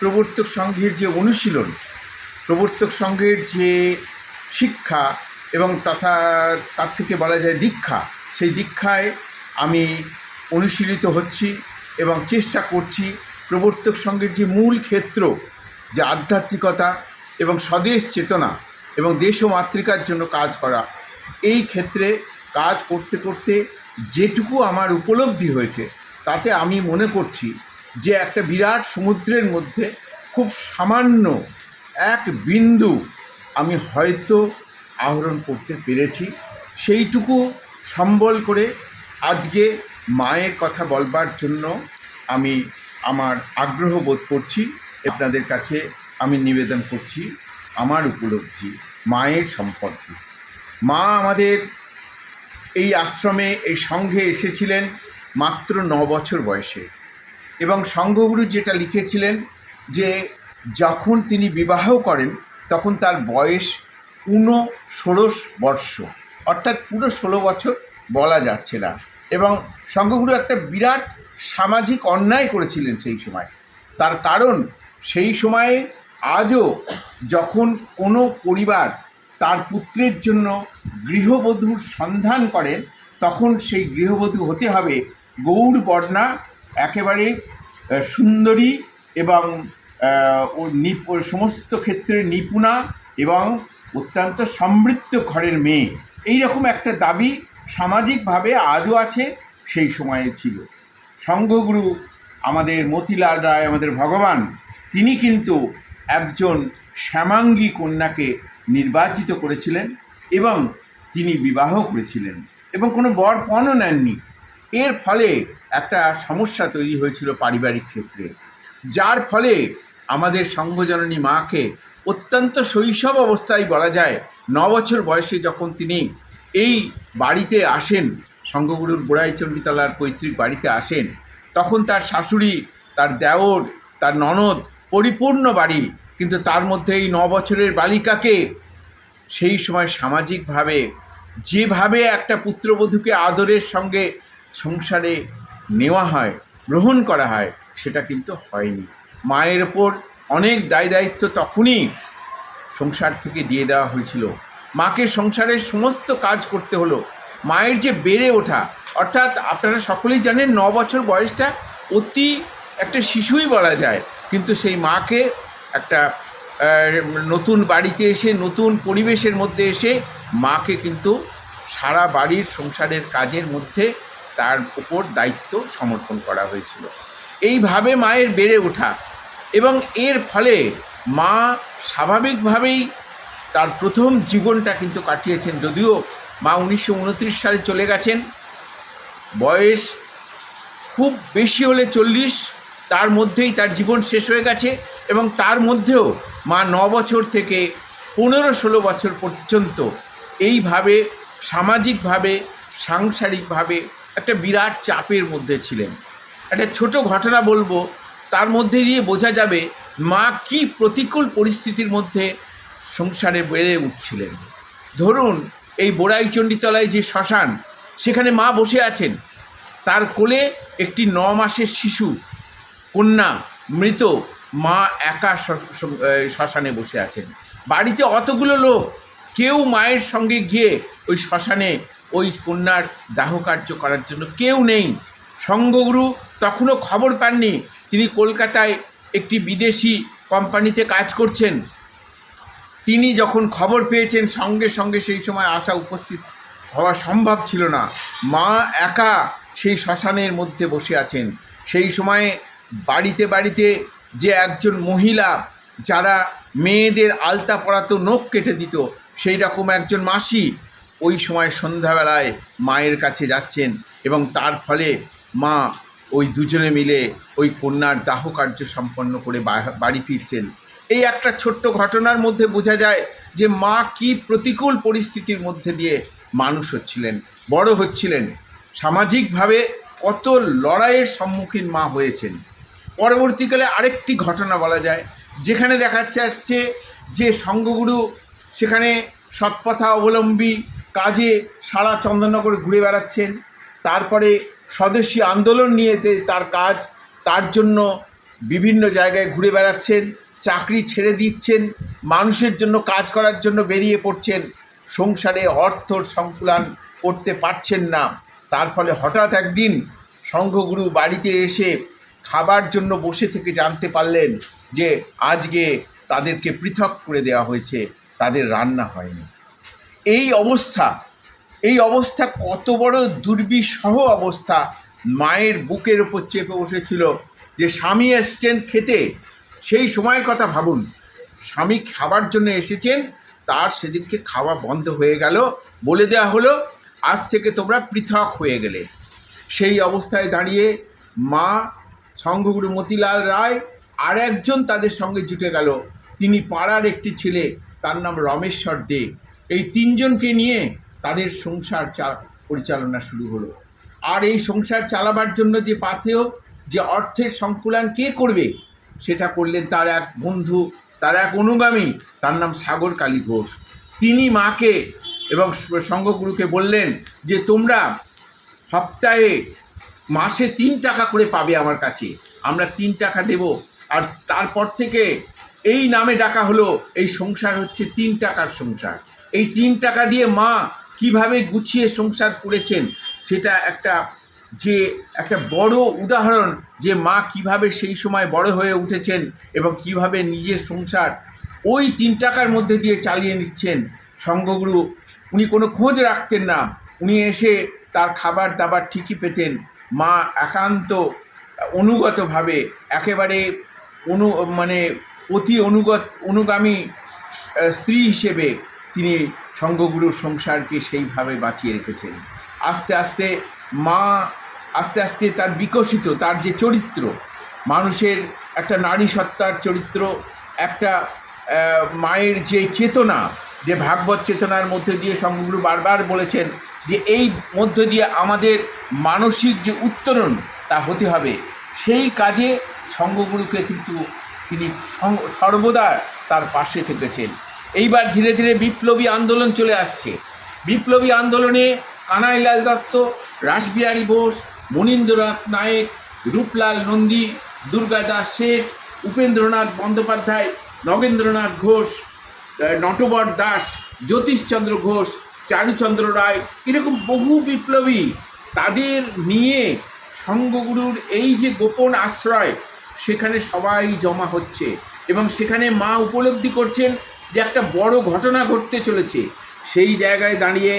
প্রবর্তক সংঘের যে অনুশীলন, প্রবর্তক সংঘের যে শিক্ষা এবং তথা তার থেকে বলা যায় দীক্ষা, সেই দীক্ষায় আমি অনুশীলিত হচ্ছি এবং চেষ্টা করছি প্রবর্তক সংঘের যে মূল ক্ষেত্র, যে আধ্যাত্মিকতা এবং স্বদেশ চেতনা এবং দেশ ও মাতৃকার জন্য কাজ করা, এই ক্ষেত্রে কাজ করতে করতে যেটুকু আমার উপলব্ধি হয়েছে, তাতে আমি মনে করছি যে একটা বিরাট সমুদ্রের মধ্যে খুব সামান্য এক বিন্দু আমি হয়তো আহরণ করতে পেরেছি, সেইটুকু সম্বল করে আজকে মায়ের কথা বলবার জন্য আমি আমার আগ্রহ বোধ করছি, আপনাদের কাছে আমি নিবেদন করছি আমার উপলব্ধি, মায়ের সম্পর্কে। মা আমাদের এই আশ্রমে, এই সংঘে এসেছিলেন মাত্র ন বছর বয়সে। এবং সংঘগুরু যেটা লিখেছিলেন যে যখন তিনি বিবাহ করেন, তখন তার বয়স ঊনো ষোড়শ বর্ষ। অর্থাৎ পুরো ষোলো বছর বলা যাচ্ছে না। এবং সংঘগুরু একটা বিরাট সামাজিক অন্যায় করেছিলেন সেই সময়। তার কারণ সেই সময়ে আজও যখন কোনো পরিবার তার পুত্রের জন্য গৃহবধূর সন্ধান করেন তখন সেই গৃহবধূ হতে হবে গৌড় বর্ণা একেবারে সুন্দরী এবং ও সমস্ত ক্ষেত্রে নিপুণা এবং অত্যন্ত সমৃদ্ধ ঘরের মেয়ে। এই রকম একটা দাবি সামাজিকভাবে আজও আছে, সেই সময়ে ছিল। সংঘগুরু আমাদের মতিলাল রায়, আমাদের ভগবান, তিনি কিন্তু একজন শ্যামাঙ্গী কন্যাকে নির্বাচিত করেছিলেন এবং তিনি বিবাহ করেছিলেন এবং কোনো বর পণও নেননি। এর ফলে একটা সমস্যা তৈরি হয়েছিল পারিবারিক ক্ষেত্রে। যার ফলে আমাদের সংঘজননী মাকে অত্যন্ত শৈশব অবস্থায় বলা যায় ন বছর বয়সে যখন তিনি এই বাড়িতে আসেন, সংঘগুরুর গোড়াইচণ্ডীতলার পৈতৃক বাড়িতে আসেন, তখন তার শাশুড়ি, তার দেওর, তার ননদ পরিপূর্ণ বাড়ি, কিন্তু তার মধ্যে এই ন বছরের বালিকাকে সেই সময় সামাজিকভাবে, যেভাবে একটা পুত্রবধূকে আদরের সঙ্গে সংসারে নেওয়া হয়, গ্রহণ করা হয়, সেটা কিন্তু হয়নি। মায়ের ওপর অনেক দায় দায়িত্ব তখনই সংসার থেকে দিয়ে দেওয়া হয়েছিল। মাকে সংসারের সমস্ত কাজ করতে হলো। মায়ের যে বেড়ে ওঠা, অর্থাৎ আপনারা সকলেই জানেন ন বছর বয়সটা অতি একটা শিশুই বলা যায়। কিন্তু সেই মাকে একটা নতুন বাড়িতে এসে, নতুন পরিবেশের মধ্যে এসে মাকে কিন্তু সারা বাড়ির সংসারের কাজের মধ্যে তার উপর দায়িত্ব সমর্পণ করা হয়েছিল। এইভাবে মায়ের বেড়ে ওঠা এবং এর ফলে মা স্বাভাবিকভাবেই তার প্রথম জীবনটা কিন্তু কাটিয়েছেন। যদিও মা উনিশশো উনত্রিশ সালে চলে গেছেন, বয়স খুব বেশি হলে চল্লিশ, তার মধ্যেই তার জীবন শেষ হয়ে গেছে এবং তার মধ্যেও মা ন বছর থেকে পনেরো ষোলো বছর পর্যন্ত এইভাবে সামাজিকভাবে, সাংসারিকভাবে একটা বিরাট চাপের মধ্যে ছিলেন। একটা ছোট ঘটনা বলব, তার মধ্যে দিয়ে বোঝা যাবে মা কি প্রতিকূল পরিস্থিতির মধ্যে সংসারে বেড়ে উঠছিলেন। ধরুন, এই বোড়াইচণ্ডীতলায় যে শ্মশান, সেখানে মা বসে আছেন। তার কোলে একটি ন মাসের শিশু, কন্যা, মৃত মা একা শ্মশানে বসে আছেন। বাড়িতে অতগুলো লোক, কেউ মায়ের সঙ্গে গিয়ে ওই শ্মশানে ওই কন্যার দাহ কার্য করার জন্য কেউ নেই। সঙ্গগুরু তখনও খবর পাননি। তিনি কলকাতায় একটি বিদেশি কোম্পানিতে কাজ করছেন। তিনি যখন খবর পেয়েছেন, সঙ্গে সঙ্গে সেই সময় আসা উপস্থিত হওয়া সম্ভব ছিল না। মা একা সেই শ্মশানের মধ্যে বসে আছেন। সেই সময়ে বাড়িতে বাড়িতে যে একজন মহিলা, যারা মেয়েদের আলতা পরাতো নখ কেটে দিত, সেই রকম একজন মাসি ওই সময় সন্ধ্যাবেলায় মায়ের কাছে যাচ্ছেন এবং তার ফলে মা ওই দুজনে মিলে ওই কন্যার দাহ কার্য সম্পন্ন করে বাড়ি ফিরছেন। এই একটা ছোট্ট ঘটনার মধ্যে বোঝা যায় যে মা কি প্রতিকূল পরিস্থিতির মধ্যে দিয়ে মানুষ হচ্ছিলেন, বড় হচ্ছিলেন। সামাজিকভাবে কত লড়াইয়ের সম্মুখীন মা হয়েছেন। পরবর্তীকালে আরেকটি ঘটনা বলা যায়, যেখানে দেখা যাচ্ছে যে সঙ্গগুরু সেখানে সৎপথা অবলম্বী কাজে সারা চন্দননগর ঘুরে বেড়াচ্ছেন। তারপরে স্বদেশী আন্দোলন নিয়ে তে- তার কাজ, তার জন্য বিভিন্ন জায়গায় ঘুরে বেড়াচ্ছেন, চাকরি ছেড়ে দিচ্ছেন, মানুষের জন্য কাজ করার জন্য বেরিয়ে পড়ছেন, সংসারে অর্থর সংকুলান করতে পারছেন না। তার ফলে হঠাৎ একদিন সংঘগুরু বাড়িতে এসে খাবার জন্য বসে থেকে জানতে পারলেন যে আজকে তাদেরকে পৃথক করে দেওয়া হয়েছে, তাদের রান্না হয়নি। এই অবস্থা এই অবস্থা কত বড় দুর্বিষহ অবস্থা। মায়ের বুকের ওপর চেপে বসেছিল যে, স্বামী এসছেন খেতে, সেই সময়ের কথা ভাবুন। স্বামী খাবার জন্য এসেছেন, তার সেদিনকে খাওয়া বন্ধ হয়ে গেল। বলে দেওয়া হলো, আজ থেকে তোমরা পৃথক হয়ে গেলে। সেই অবস্থায় দাঁড়িয়ে মা সংঘগুরু মতিলাল রায় আর একজন তাদের সঙ্গে জুটে গেল। তিনি পাড়ার একটি ছেলে, তার নাম রমেশ্বর দে। এই তিনজনকে নিয়ে তাদের সংসার পরিচালনা শুরু হলো। আর এই সংসার চালাবার জন্য যে পাথেয় যে অর্থের সংকুলান কে করবে, সেটা করলেন তার এক বন্ধু, তার এক অনুগামী, তার নাম সাগর কালী ঘোষ। তিনি মাকে এবং সঙ্গগুরুকে বললেন যে, তোমরা সপ্তাহে মাসে তিন টাকা করে পাবে আমার কাছে। আমরা তিন টাকা দেব। আর তারপর থেকে এই নামে ডাকা হলো, এই সংসার হচ্ছে তিন টাকার সংসার। এই তিন টাকা দিয়ে মা কীভাবে গুছিয়ে সংসার করেছেন, সেটা একটা যে একটা বড় উদাহরণ যে মা কীভাবে সেই সময় বড় হয়ে উঠেছেন এবং কীভাবে নিজের সংসার ওই তিন টাকার মধ্যে দিয়ে চালিয়ে নিচ্ছেন। সঙ্গগুরু, উনি কোনো খোঁজ রাখতেন না। উনি এসে তার খাবার দাবার ঠিকই পেতেন। মা একান্ত অনুগতভাবে একেবারে অনু মানে অতি অনুগত, অনুগামী স্ত্রী হিসেবে তিনি সঙ্গগুরুর সংসারকে সেইভাবে বাঁচিয়ে রেখেছেন। আস্তে আস্তে মা আস্তে আস্তে তার বিকশিত, তার যে চরিত্র, মানুষের একটা নারী সত্তার চরিত্র, একটা মায়ের যে চেতনা, যে ভাগবত চেতনার মধ্যে দিয়ে সঙ্গগুরু বারবার বলেছেন যে এই মধ্য দিয়ে আমাদের মানসিক যে উত্তরণ তা হতে হবে, সেই কাজে সঙ্গগুরুকে কিন্তু তিনি সর্বদা তার পাশে থেকেছেন। এইবার ধীরে ধীরে বিপ্লবী আন্দোলন চলে আসছে। বিপ্লবী আন্দোলনে কানাইলাল দত্ত, রাসবিহারী বোস, মনীন্দ্রনাথ নায়েক, রূপলাল নন্দী, দুর্গা দাস শেঠ, উপেন্দ্রনাথ বন্দ্যোপাধ্যায়, নগেন্দ্রনাথ ঘোষ নটবর দাস, জ্যোতিষচন্দ্র ঘোষ, চারুচন্দ্র রায় এরকম বহু বিপ্লবী তাদের নিয়ে সঙ্গগুরুর এই যে গোপন আশ্রয়, সেখানে সবাই জমা হচ্ছে এবং সেখানে মা উপলব্ধি করছেন যে একটা বড় ঘটনা ঘটতে চলেছে, সেই জায়গায় দাঁড়িয়ে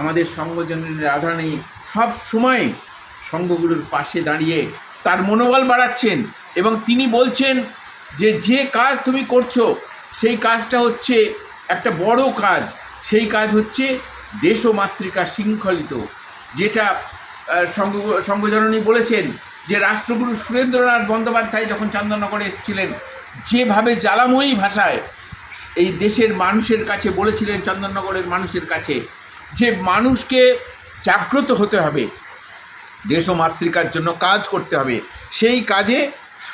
আমাদের সঙ্গজনের রাধারানী সব সময় সঙ্গগুরুর পাশে দাঁড়িয়ে তার মনোবল বাড়াচ্ছেন এবং তিনি বলছেন যে যে কাজ তুমি করছ, সেই কাজটা হচ্ছে একটা বড় কাজ। সেই কাজ হচ্ছে দেশ ও মাতৃকা শৃঙ্খলিত। যেটা সঙ্গ, সঙ্গজননী বলেছেন যে, রাষ্ট্রগুরু সুরেন্দ্রনাথ বন্দ্যোপাধ্যায় যখন চন্দননগরে এসেছিলেন, যেভাবে জ্বালাময়ী ভাষায় এই দেশের মানুষের কাছে বলেছিলেন, চন্দননগরের মানুষের কাছে, যে মানুষকে জাগ্রত হতে হবে, দেশ মাতৃকার জন্য কাজ করতে হবে। সেই কাজে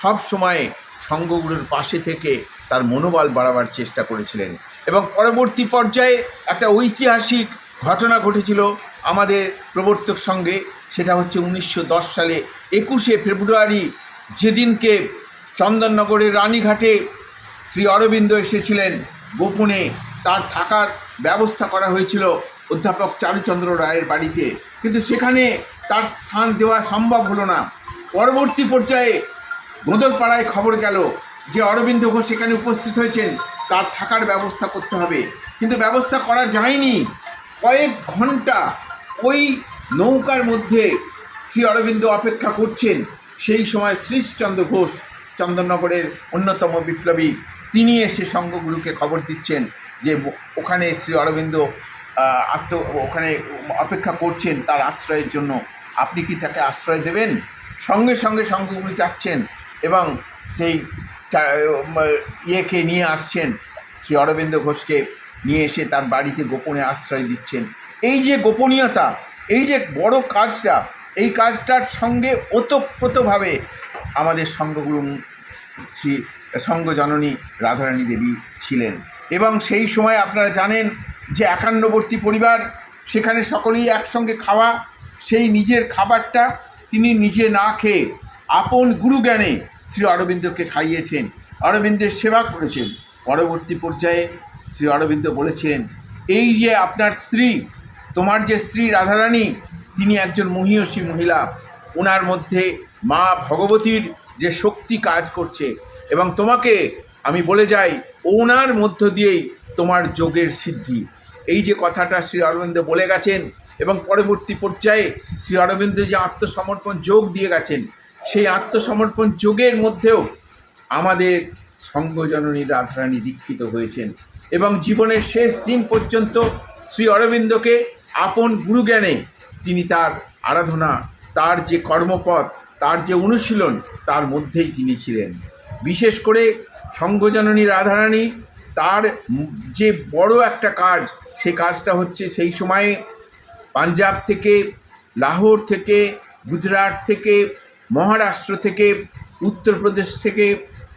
সব সময় সঙ্গগুরুর পাশে থেকে তার মনোবল বাড়াবার চেষ্টা করেছিলেন। এবং পরবর্তী পর্যায়ে একটা ঐতিহাসিক ঘটনা ঘটেছিল আমাদের প্রবর্তক সঙ্গে, সেটা হচ্ছে উনিশশো দশ সালে একুশে ফেব্রুয়ারি, যেদিনকে চন্দননগরের রানীঘাটে শ্রী অরবিন্দ এসেছিলেন গোপনে। তার থাকার ব্যবস্থা করা হয়েছিল অধ্যাপক চারুচন্দ্র রায়ের বাড়িতে। কিন্তু সেখানে তার স্থান দেওয়া সম্ভব হলো না। পরবর্তী পর্যায়ে গোদলপাড়ায় খবর গেল যে অরবিন্দ ঘোষ সেখানে উপস্থিত হয়েছেন, তার থাকার ব্যবস্থা করতে হবে। কিন্তু ব্যবস্থা করা যায়নি। কয়েক ঘণ্টা ওই নৌকার মধ্যে শ্রী অরবিন্দ অপেক্ষা করছেন। সেই সময় শ্রীশচন্দ্র ঘোষ চন্দননগরের অন্যতম বিপ্লবী তিনি এসে সঙ্গগুরুকে খবর দিচ্ছেন যে ওখানে শ্রী অরবিন্দ আত্ম, ওখানে অপেক্ষা করছেন তার আশ্রয়ের জন্য। আপনি কি তাকে আশ্রয় দেবেন? সঙ্গে সঙ্গে সঙ্গগুরু যাচ্ছেন এবং সেই ইয়েকে নিয়ে আসছেন। শ্রী অরবিন্দ ঘোষকে নিয়ে এসে তার বাড়িতে গোপনে আশ্রয় দিচ্ছেন। এই যে গোপনীয়তা, এই যে বড় কাজটা, এই কাজটার সঙ্গে ওতপ্রোতভাবে আমাদের সঙ্গগুরু শ্রী সঙ্গজননী রাধারানী দেবী ছিলেন। এবং সেই সময় আপনারা জানেন যে একান্নবর্তী পরিবার, সেখানে সকলেই একসঙ্গে খাওয়া, সেই নিজের খাবারটা তিনি নিজে না খেয়ে আপন গুরু জ্ঞানে শ্রী অরবিন্দকে খাইয়েছেন। অরবিন্দের সেবা করেছেন। পরবর্তী পর্যায়ে শ্রী অরবিন্দ বলেছেন, এই যে আপনার স্ত্রী, তোমার যে স্ত্রী রাধারানী, তিনি একজন মহিয়সী মহিলা। ওনার মধ্যে মা ভগবতীর যে শক্তি কাজ করছে এবং তোমাকে আমি বলে যাই, ওনার মধ্য দিয়েই তোমার যোগের সিদ্ধি। এই যে কথাটা শ্রী অরবিন্দ বলে গেছেন এবং পরবর্তী পর্যায়ে শ্রী অরবিন্দ যে আত্মসমর্পণ যোগ দিয়ে গেছেন, সেই আত্মসমর্পণ যোগের মধ্যেও আমাদের সঙ্গজননী রাধারানী দীক্ষিত হয়েছেন এবং জীবনের শেষ দিন পর্যন্ত শ্রী অরবিন্দকে আপন গুরুজ্ঞানে তিনি তার আরাধনা, তার যে কর্মপথ, তার যে অনুশীলন, তার মধ্যেই তিনি ছিলেন। বিশেষ করে সঙ্গজননী রাধারানী, তার যে বড় একটা কাজ সেই কাজটা হচ্ছে সেই সময়ে পাঞ্জাব থেকে, লাহোর থেকে, গুজরাট থেকে, মহারাষ্ট্র থেকে, উত্তরপ্রদেশ থেকে,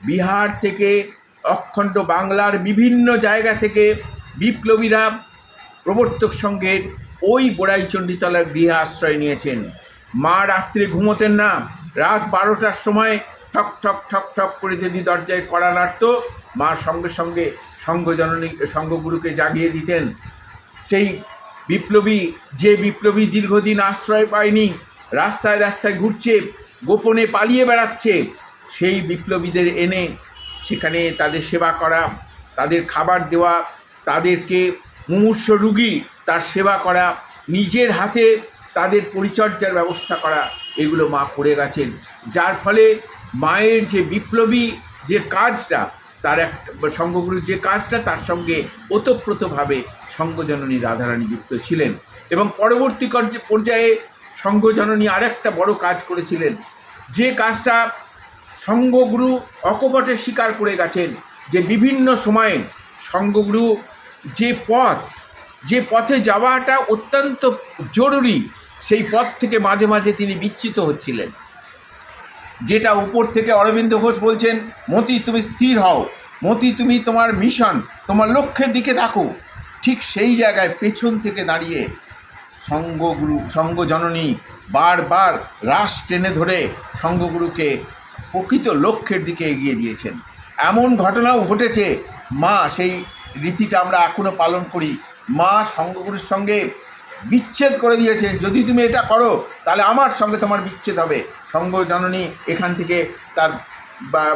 বিহার থেকে, অখণ্ড বাংলার বিভিন্ন জায়গা থেকে বিপ্লবীরা প্রবর্তক সংঘের ওই বোড়াই চণ্ডীতলার গৃহে আশ্রয় নিয়েছেন। মা রাত্রে ঘুমোতেন না। রাত বারোটার সময় ঠক ঠক ঠক ঠক করে যদি দরজায় কড়া নাড়ত, মা সঙ্গে সঙ্গে সঙ্গজননী, সঙ্গগুরুকে জাগিয়ে দিতেন। সেই বিপ্লবী, যে বিপ্লবী দীর্ঘদিন আশ্রয় পায়নি, রাস্তায় রাস্তায় ঘুরছে, গোপনে পালিয়ে বেড়াচ্ছে, সেই বিপ্লবীদের এনে সেখানে তাদের সেবা করা, তাদের খাবার দেওয়া, তাদেরকে মুমূর্ষ রুগী তার সেবা করা, নিজের হাতে তাদের পরিচর্যার ব্যবস্থা করা, এগুলো মা করে গেছেন। যার ফলে মায়ের যে বিপ্লবী যে কাজটা, তার এক সঙ্গগুরুর যে কাজটা, তার সঙ্গে ওতপ্রোতভাবে সঙ্গজননী রাধারানী যুক্ত ছিলেন এবং পরবর্তী পর্যায়ে সঙ্গজননী আরেকটা বড় কাজ করেছিলেন। যে কাজটা সঙ্গগুরু অকপটে স্বীকার করে গেছেন যে বিভিন্ন সময়ে সঙ্গগুরু যে পথ, যে পথে যাওয়াটা অত্যন্ত জরুরি, সেই পথ থেকে মাঝে মাঝে তিনি বিচ্ছিত হচ্ছিলেন। যেটা উপর থেকে অরবিন্দ ঘোষ বলছেন, মতি, তুমি স্থির হও। মতি, তুমি তোমার মিশন তোমার লক্ষ্যের দিকে থাকো ঠিক সেই জায়গায় পেছন থেকে দাঁড়িয়ে সঙ্গগুরু, সঙ্গজননী বারবার রাস টেনে ধরে সঙ্গগুরুকে প্রকৃত লক্ষ্যের দিকে এগিয়ে দিয়েছেন। এমন ঘটনাও ঘটেছে। মা, সেই রীতিটা আমরা এখনও পালন করি। মা সঙ্গগুরুর সঙ্গে বিচ্ছেদ করে দিয়েছেন যদি তুমি এটা করো, তাহলে আমার সঙ্গে তোমার বিচ্ছেদ হবে। সঙ্গ জননী এখান থেকে তার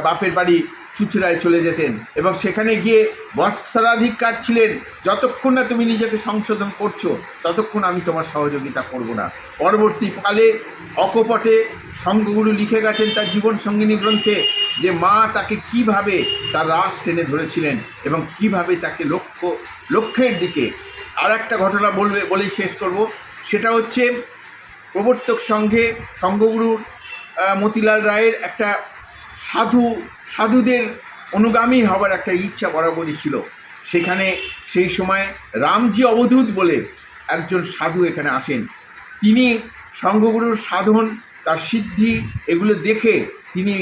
বাপের বাড়ি চুচুড়ায় চলে যেতেন এবং সেখানে গিয়ে বৎসরাধিক কাজ ছিলেন যতক্ষণ না তুমি নিজেকে সংশোধন করছ, ততক্ষণ আমি তোমার সহযোগিতা করব না। পরবর্তীকালে অকপটে সঙ্গগুরু লিখে গেছেন তার জীবন সঙ্গিনী গ্রন্থে যে মা তাকে কীভাবে তার রাস টেনে ধরেছিলেন এবং কীভাবে তাকে লক্ষ্য, লক্ষ্যের দিকে আর একটা ঘটনা বলবে, বলেই শেষ করব। সেটা হচ্ছে প্রবর্তক সংঘে সংঘগুরুর মতিলাল রায়ের একটা সাধু, সাধুদের অনুগামী হবার একটা ইচ্ছা বরাবরই ছিল। সেখানে সেই সময় রামজি অবধূত বলে একজন সাধু এখানে আসেন। তিনি সংঘগুরুর সাধন, তার সিদ্ধি এগুলো দেখে তিনি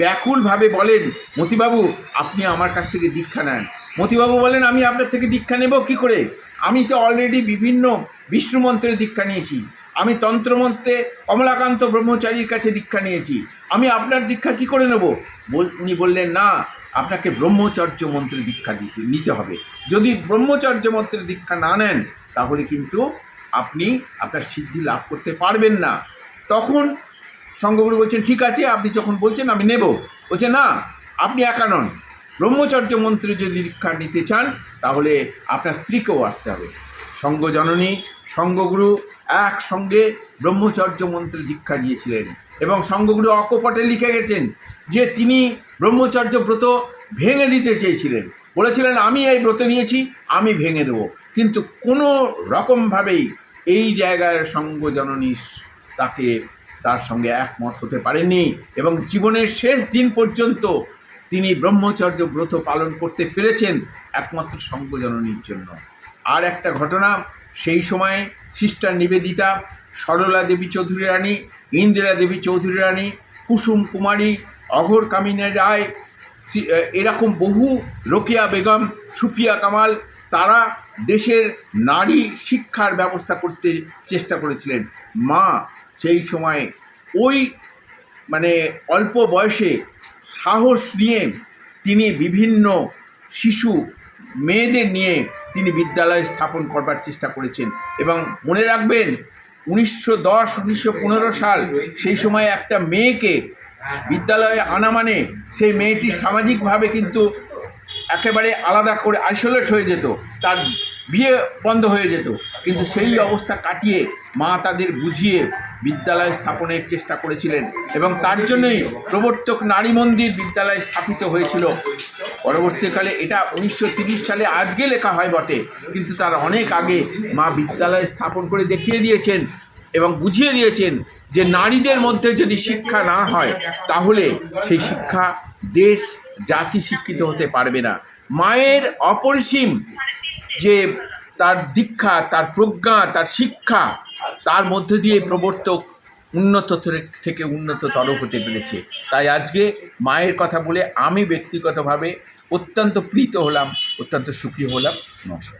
ব্যাকুলভাবে বলেন, মতিবাবু, আপনি আমার কাছ থেকে দীক্ষা নেন। মতিবাবু বলেন, আমি আপনার থেকে দীক্ষা নেব, কি করে? আমি তো অলরেডি বিভিন্ন বিষ্ণু মন্ত্রের দীক্ষা নিয়েছি। আমি তন্ত্রমন্ত্রে কমলাকান্ত ব্রহ্মচারীর কাছে দীক্ষা নিয়েছি। আমি আপনার দীক্ষা কি করে নেব? উনি বললেন, না, আপনাকে ব্রহ্মচর্য মন্ত্রের দীক্ষা দিতে, নিতে হবে। যদি ব্রহ্মচর্য মন্ত্রে দীক্ষা না নেন, তাহলে কিন্তু আপনি আপনার সিদ্ধি লাভ করতে পারবেন না। তখন সঙ্গগুরু বলছেন, ঠিক আছে, আপনি যখন বলছেন, আমি নেব। বলছে, না, আপনি একা নন। ব্রহ্মচর্য মন্ত্রে যদি দীক্ষা নিতে চান, তাহলে আপনার স্ত্রীকেও আসতে হবে। সঙ্গজননী সঙ্গগুরু একসঙ্গে ব্রহ্মচর্য মন্ত্রে দীক্ষা দিয়েছিলেন এবং সঙ্গগুরু অকপটে লিখে গেছেন যে তিনি ব্রহ্মচর্য ব্রত ভেঙে দিতে চেয়েছিলেন। বলেছিলেন, আমি এই ব্রত নিয়েছি, আমি ভেঙে দেবো। কিন্তু কোনো রকমভাবেই এই জায়গায় সঙ্গজননী তাকে তার সঙ্গে একমত হতে পারেননি এবং জীবনের শেষ দিন পর্যন্ত তিনি ব্রহ্মচর্য ব্রত পালন করতে পেরেছেন একমাত্র সঙ্গজননীর জন্য। আর একটা ঘটনা, সেই সময়ে সিস্টার নিবেদিতা, সরলা দেবী চৌধুরী রানী, ইন্দিরা দেবী চৌধুরী রানী, কুসুম কুমারী, অঘর কামিনী রায় এরকম বহু রোকেয়া বেগম সুফিয়া কামাল, তারা দেশের নারী শিক্ষার ব্যবস্থা করতে চেষ্টা করেছিলেন। মা সেই সময় ওই মানে অল্প বয়সে সাহস নিয়ে তিনি বিভিন্ন শিশু মেয়েদের নিয়ে তিনি বিদ্যালয় স্থাপন করবার চেষ্টা করেছেন। এবং মনে রাখবেন, উনিশশো দশ, উনিশশো পনেরো সাল সেই সময় একটা মেয়েকে বিদ্যালয়ে আনা মানে সেই মেয়েটি সামাজিকভাবে কিন্তু একেবারে আলাদা করে আইসোলেট হয়ে যেত। তার বিয়ে বন্ধ হয়ে যেত। কিন্তু সেই অবস্থা কাটিয়ে মা তাদের বুঝিয়ে বিদ্যালয় স্থাপনের চেষ্টা করেছিলেন এবং তার জন্যই প্রবর্তক নারী মন্দির বিদ্যালয় স্থাপিত হয়েছিল। পরবর্তীকালে এটা উনিশশো সালে আজকে লেখা হয় বটে। কিন্তু তার অনেক আগে মা বিদ্যালয় স্থাপন করে দেখিয়ে দিয়েছেন এবং বুঝিয়ে দিয়েছেন যে নারীদের মধ্যে যদি শিক্ষা না হয়, তাহলে সেই শিক্ষা দেশ, জাতি শিক্ষিত হতে পারবে না। মায়ের অপরিসীম যে তার দীক্ষা, তার প্রজ্ঞা, তার শিক্ষা, তার মধ্য দিয়ে প্রবর্তক উন্নত থেকে- উন্নততর হতে পেরেছে। তাই আজকে মায়ের কথা বলে আমি ব্যক্তিগতভাবে অত্যন্ত প্রীত হলাম, অত্যন্ত সুখী হলাম। নমস্কার।